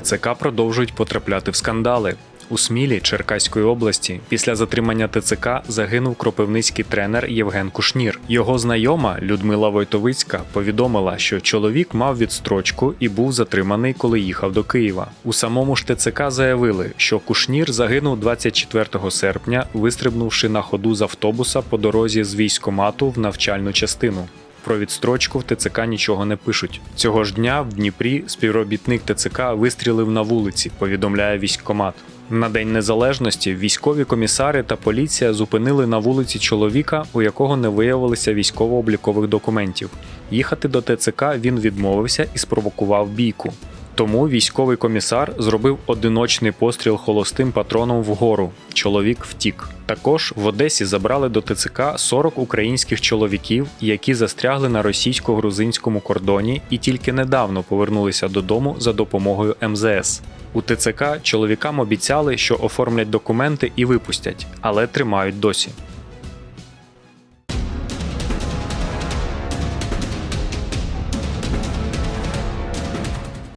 ТЦК продовжують потрапляти в скандали. У Смілі Черкаської області після затримання ТЦК загинув кропивницький тренер Євген Кушнір. Його знайома Людмила Войтовицька повідомила, що чоловік мав відстрочку і був затриманий, коли їхав до Києва. У самому ж ТЦК заявили, що Кушнір загинув 24 серпня, вистрибнувши на ходу з автобуса по дорозі з військомату в навчальну частину. Про відстрочку в ТЦК нічого не пишуть. Цього ж дня в Дніпрі співробітник ТЦК вистрілив на вулиці, повідомляє військкомат. На День Незалежності військові комісари та поліція зупинили на вулиці чоловіка, у якого не виявилося військово-облікових документів. Їхати до ТЦК він відмовився і спровокував бійку. Тому військовий комісар зробив одиночний постріл холостим патроном вгору. Чоловік втік. Також в Одесі забрали до ТЦК 40 українських чоловіків, які застрягли на російсько-грузинському кордоні і тільки недавно повернулися додому за допомогою МЗС. У ТЦК чоловікам обіцяли, що оформлять документи і випустять, але тримають досі.